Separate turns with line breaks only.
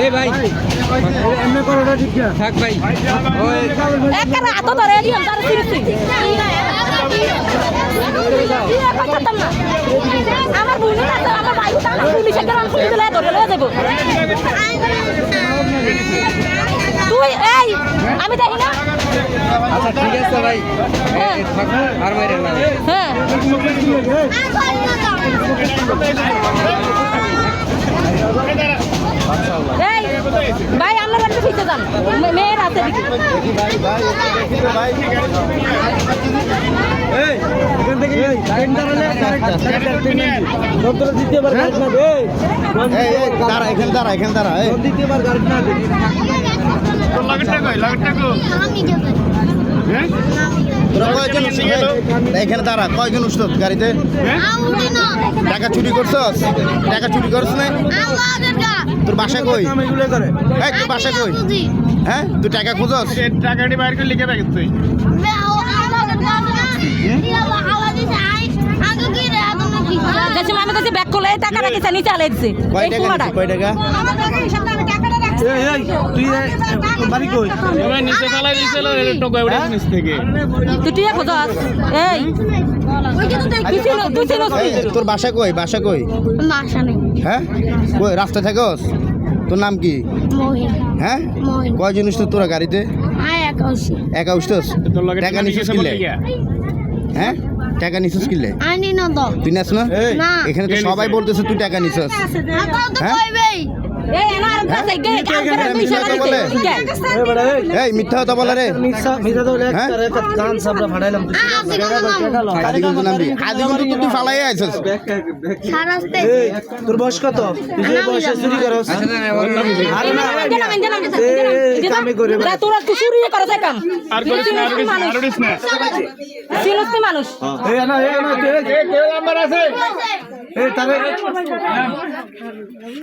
এ ভাই
এমনি করোটা ঠিক না
থাক ভাই ওই
একটা রাত ধরে এলি আমরা 30 তুই এই আমি দেখি না।
আচ্ছা ঠিক আছে ভাই।
হ্যাঁ।
আর বাইরে না।
হ্যাঁ। ভাই আমরা বাড়িতে ফিরতে যান। মে- মেয়ের হাতে দিকে।
যন্ত্র দ্বিতীয়বার গাড়ি না দে
এই এই দাঁড়া এখানে দাঁড়া এখানে দাঁড়া এই।
দ্বিতীয়বার গাড়ি না দে
তোরা কয়জন এই, এখানে দাঁড়া কয়জন উঠছত গাড়িতে? টাকা চুরি করছস? টাকা চুরি করছ না? তোর বাসা কই? তোর বাসা কই? হ্যাঁ তুই টাকা খুঁজস?
টাকাটি বাইর করে লিখে রাখিস তুই।
গেছে আমি কাছে ব্যাক করলে টাকা রাখিছে নিচে আলে দিছে।
কয় টাকা কয় টাকা?
এই,
তোর বাসা কই? বাসা কই?
বাসা নেই।
হ্যাঁ? কই রাস্তা থাকস? তোর নাম কি? হ্যাঁ? কয়জন উঠছত তোরা গাড়িতে?
আয় একাশি
একা উঠছস
তোর
টাকা নিছিস কিলে? হ্যাঁ? টাকা নিছিস কিলে?
আনি না তো।
তুই নাস না? এখানে তো সবাই? বলতেছে তুই টাকা নিছিস। হ্যাঁ?
কইবেই
এই এনার কাছে গে কাম করে তুই
মিথ্যা
শালা
কথা
দিতে
বলে?
এই বড় এই
এই মিথ্যা কথা বলে রে
মিথ্যা মিথ্যা তো লেখ
হ্যাঁ?
করে কান সাবরা ফাড়াইলাম
আদি কোনো নাম
আদি কিন্তু নামবি আদি কিন্তু তুই ফালাই আইছস
তোর বয়স কত তুই যে চুরি করস
আচ্ছা না, না, ওর নাম কি?
আরে না
জানাম জানাম
এই কামে করে
তোরা তুই চুরি করে কাম
আর করিস না আর করিস না আর করিস না
চিনস তুই মানুষ
এই না এই না তুই
কেউ নাম্বার আছে
এই তারে